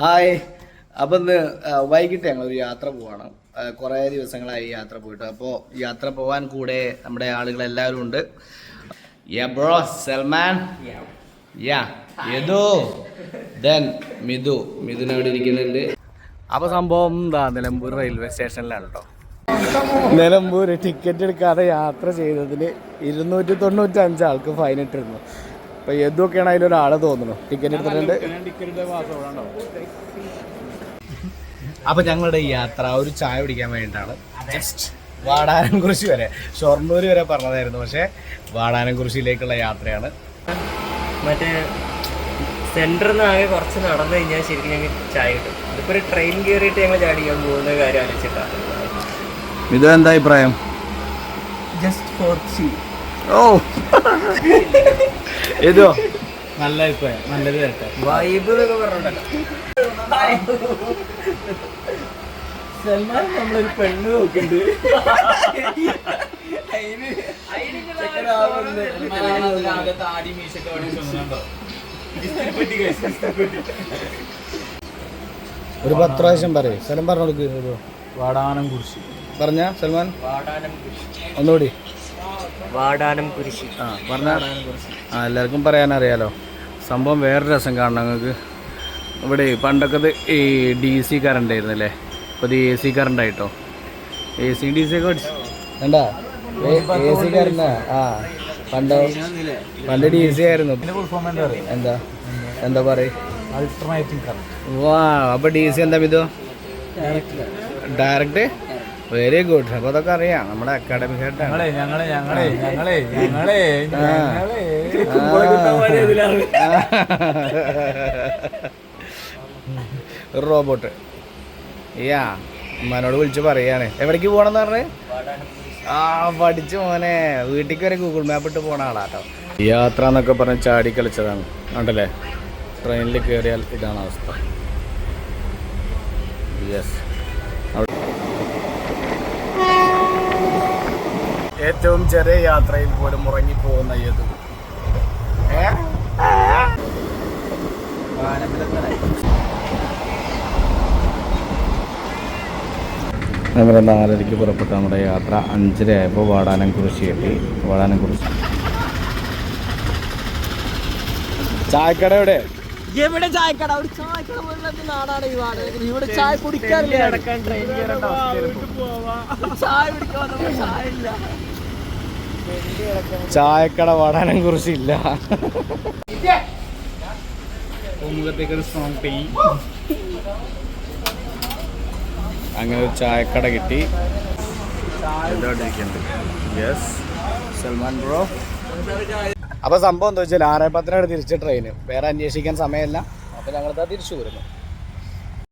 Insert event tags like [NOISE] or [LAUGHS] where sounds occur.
Hi. അപ്പം ഇന്ന് വൈകിട്ട് ഞങ്ങൾ ഒരു യാത്ര പോവാണ്. ആ, കുറേ ദിവസങ്ങളായി യാത്ര പോയിട്ട്. അപ്പോൾ യാത്ര പോകാൻ കൂടെ നമ്മുടെ ആളുകൾ എല്ലാവരും ഉണ്ട്. Yeah bro Salman. Yeah Yadu. Then Mithu Mithun അവിടെ ഇരിക്കുന്നുണ്ട്? അപ്പോൾ സംഭവം എന്താ നിലമ്പൂർ റെയിൽവേ സ്റ്റേഷനിലാണ് കേട്ടോ നിലമ്പൂർ ടിക്കറ്റ് എടുക്കാതെ യാത്ര ചെയ്തതിൽ ഇരുന്നൂറ്റി തൊണ്ണൂറ്റി അഞ്ച് ആൾക്ക് ഫൈൻ ഇട്ടിരുന്നു. അപ്പോൾ യദുവൊക്കെയാണ് അതിലൊരാൾ തോന്നുന്നു? ടിക്കറ്റ് എടുത്തിട്ടുണ്ട്. അപ്പൊ ഞങ്ങളുടെ ഈ യാത്ര ഒരു ചായ കുടിക്കാൻ വേണ്ടിയിട്ടാണ്. ജസ്റ്റ് വാടാനംകുറിശി വരെ ഷൊർണൂർ വരെ പറഞ്ഞതായിരുന്നു. പക്ഷേ വാടാനംകുറിശിയിലേക്കുള്ള യാത്രയാണ്. മറ്റേ സെന്ററിൽ നിന്ന് ആകെ കുറച്ച് നടന്നു കഴിഞ്ഞാൽ ശരിക്കും ഞങ്ങൾക്ക് ചായ കിട്ടും. ഇതിപ്പോ ഒരു ട്രെയിൻ കയറിയിട്ട് ഞങ്ങൾ ചാടിക്കാൻ പോകുന്ന കാര്യം ആലോചിച്ചിട്ടാണ് ഇത് എന്താ അഭിപ്രായം? ജസ്റ്റ് ഫോർ സി ഓ. [LAUGHS] ഏതോ? നല്ല അഭിപ്രായം. നല്ലത് കേട്ടോ വൈബ് എന്നൊക്കെ സൽമാൻ നമ്മളൊരു പെണ്ണ് നോക്കുന്നുണ്ട്. ഒരു പത്ത് പ്രാവശ്യം പറയും. സ്ഥലം പറഞ്ഞു വാടാനം കുറിച്ച്. പറഞ്ഞ സൽമാൻ? വാടാനം ഒന്നുകൂടി. വാടാനം കുരിശി. ആ പറഞ്ഞ. ആ എല്ലാവർക്കും പറയാനറിയാലോ. സംഭവം വേറെ രസം കാണണം നിങ്ങൾക്ക്. ഇവിടെ പണ്ടൊക്കെ ഈ ഡി സി കറണ്ട് ആയിരുന്നു അല്ലേ ഇപ്പോൾ ഇത് എ സി കറണ്ട് ആയിട്ടോ എ സി ഡി സി ഒക്കെ വേണ്ടാ എ സി കറണ്ട്? ആ പണ്ട് പണ്ട് ഡി സി ആയിരുന്നു. എന്താ? എന്താ? പറയുക വാ അപ്പോൾ ഡി സി എന്താ ഇതോ ഡയറക്റ്റ് വെരി ഗുഡ് അപ്പൊ അതൊക്കെ അറിയാം. നമ്മുടെ അക്കാഡമിക് ആയിട്ടാണ്. ഞങ്ങളെ ഞങ്ങളെ ഞങ്ങളെ ഞങ്ങളെ ഒരു റോബോട്ട് യാ ഉമ്മാനോട് വിളിച്ച് പറയാണ്. എവിടേക്ക് പോകണമെന്ന് പറഞ്ഞേ? ആ പഠിച്ചു മോനെ. വീട്ടിലേക്ക് വരെ ഗൂഗിൾ മാപ്പ് ഇട്ട് പോണ ആളാട്ടോ. യാത്ര എന്നൊക്കെ പറഞ്ഞ് ചാടി കളിച്ചതാണ്. ഉണ്ടല്ലേ ട്രെയിനിൽ കയറിയാൽ ഇതാണ് അവസ്ഥ. യെസ് ഏറ്റവും ചെറിയ യാത്രയിൽ പോലും ഉറങ്ങിപ്പോകുന്ന ഏതു നമ്മുടെ നാലരയ്ക്ക് പുറപ്പെട്ട നമ്മുടെ യാത്ര അഞ്ചര ആയപ്പോൾ വാടാനം കുറിശി എത്തി. വാടാനം കുറിശി ചായക്കട എവിടെ? എവിടെ ചായക്കട? ഒരു ചായക്കട പോലുള്ള നാടാണ് ഈ നാട് ഇവിടെ ചായ കുടിക്കാറില്ല. ചായ കുടിക്കാൻ ചായ ഇല്ല. ചായക്കട വാടാനം കുറിച്ചില്ല. അങ്ങനെ ഒരു ചായക്കട കിട്ടി. Yes Salman bro. അപ്പൊ സംഭവം എന്താ വെച്ചാൽ ആറേ പത്തിനാണ് തിരിച്ച ട്രെയിന് വേറെ അന്വേഷിക്കാൻ സമയമില്ല. അപ്പൊ ഞങ്ങളിതാ തിരിച്ചു വരുന്നു.